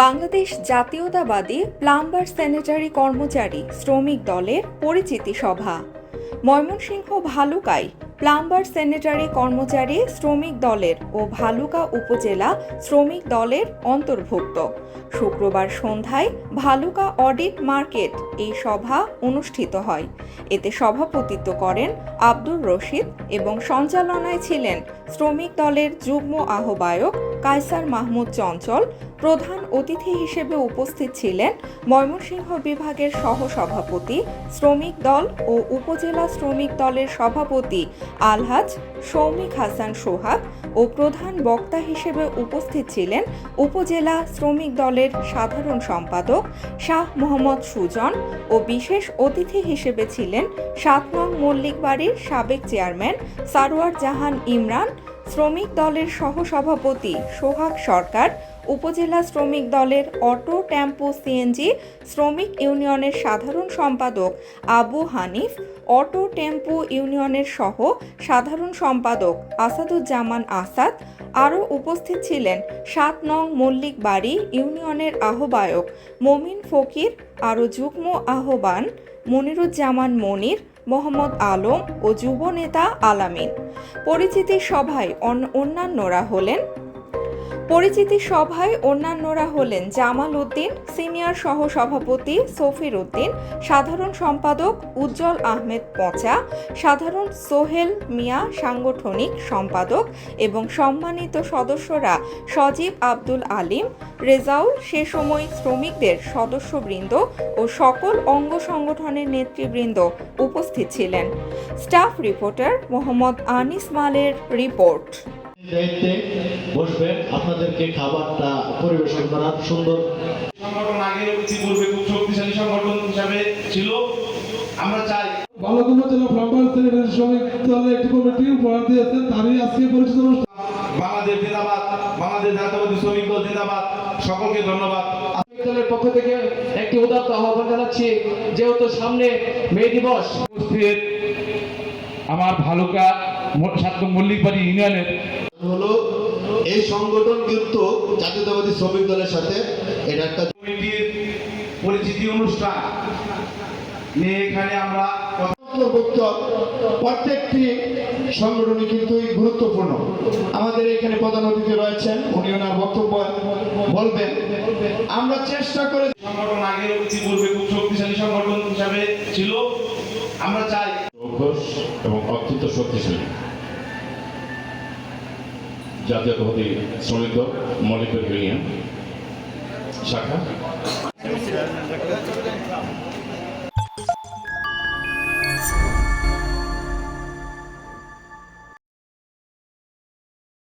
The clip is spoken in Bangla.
বাংলাদেশ জাতীয়তাবাদী প্লাম্বার স্যানিটারি কর্মচারী শ্রমিক দলের পরিচিতি সভা। ময়মনসিংহ ভালুকায় প্লাম্বার স্যানিটারি কর্মচারী শ্রমিক দলের ও ভালুকা উপজেলা শ্রমিক দলের অন্তর্ভুক্ত। শুক্রবার সন্ধ্যায় ভালুকা অডিট মার্কেট এই সভা অনুষ্ঠিত হয়। এতে সভাপতিত্ব করেন আব্দুর রশিদ এবং সঞ্চালনায় ছিলেন শ্রমিক দলের যুগ্ম আহ্বায়ক কায়সার মাহমুদ চঞ্চল প্রধান অতিথি হিসেবে উপস্থিত ছিলেন ময়মনসিংহ বিভাগের সহসভাপতি শ্রমিক দল ও উপজেলা শ্রমিক দলের সভাপতি আলহাজ সৌমিক হাসান সোহাগ ও প্রধান বক্তা হিসেবে উপস্থিত ছিলেন উপজেলা শ্রমিক দলের সাধারণ সম্পাদক শাহ মোহাম্মদ সুজন ও বিশেষ অতিথি হিসেবে ছিলেন সাত নং মল্লিক বাড়ির সাবেক চেয়ারম্যান সারোয়ার জাহান ইমরান শ্রমিক দলের সহসভাপতি সোহাগ সরকার, উপজেলা শ্রমিক দলের অটো টেম্পো সিএনজি শ্রমিক ইউনিয়নের সাধারণ সম্পাদক আবু হানিফ, অটো টেম্পো ইউনিয়নের সহ সাধারণ সম্পাদক আসাদুজ্জামান আসাদ, আরও উপস্থিত ছিলেন সাত নং মল্লিক বাড়ি ইউনিয়নের আহ্বায়ক মমিন ফকির, আরও যুগ্ম আহ্বান মনিরুজ্জামান মনির মোহাম্মদ আলম ও যুব নেতা আলামিন। পরিচিতি সভায় অন- অন্যান্যরা হলেন পরিচিতি সভায় অন্যান্যরা হলেন জামাল উদ্দিন, সিনিয়র সহ সভাপতি সফির উদ্দিন, সাধারণ সম্পাদক উজ্জ্বল আহমেদ পচা, সাধারণ সোহেল মিয়া সাংগঠনিক সম্পাদক এবং সম্মানিত সদস্যরা সজীব আব্দুল আলিম, রেজাউল সে সময় শ্রমিকদের সদস্যবৃন্দ ও সকল অঙ্গ সংগঠনের নেতৃবৃন্দ উপস্থিত ছিলেন। স্টাফ রিপোর্টার মোহাম্মদ আনিস মালের রিপোর্ট। দায়িত্বে বসবেন আপনাদেরকে খাবারটা পরিবেশন করার সুন্দর। সংগঠন আগে ইতিপূর্বে খুব শক্তিশালী সংগঠন হিসাবে ছিল। আমরা চাই বালকুমা জেলা প্লাম্বার শ্রেণির শ্রমিক দলের একটি কমিটি উপহার দিয়েছেন তারই আজকে পরিচিত বাংলাদেশ জিন্দাবাদ বাংলাদেশ জাতীয়বাদী শ্রমিক দল জিন্দাবাদ। সকলকে ধন্যবাদ। দলের পক্ষ থেকে একটি উদাত্ত আহ্বান জানাচ্ছি যেহেতু সামনে মে দিবস। আমার ভালুকা সাত মল্লিকবাড়ি ইউনিয়নের হলো এই সংগঠন কিন্তু জাতীয়তাবাদী শ্রমিক দলের সাথে এটা একটা কমিটির পরিচিতি অনুষ্ঠান নিয়ে এখানে আমরা প্রত্যেকটি সংগঠনই কিন্তু গুরুত্বপূর্ণ। আমাদের এখানে প্রধান অতিথি রয়েছেন উনি ওনার বক্তব্য বলবেন। আমরা চেষ্টা করে সংগঠন আগে ইতিপূর্বে খুব শক্তিশালী সংগঠন হিসাবে ছিল। আমরা চাই এবং অত্যন্ত শক্তিশালী। জাতীয়তাবাদী শ্রমিক দল মৌলিক ইউনিয়ন শাখা।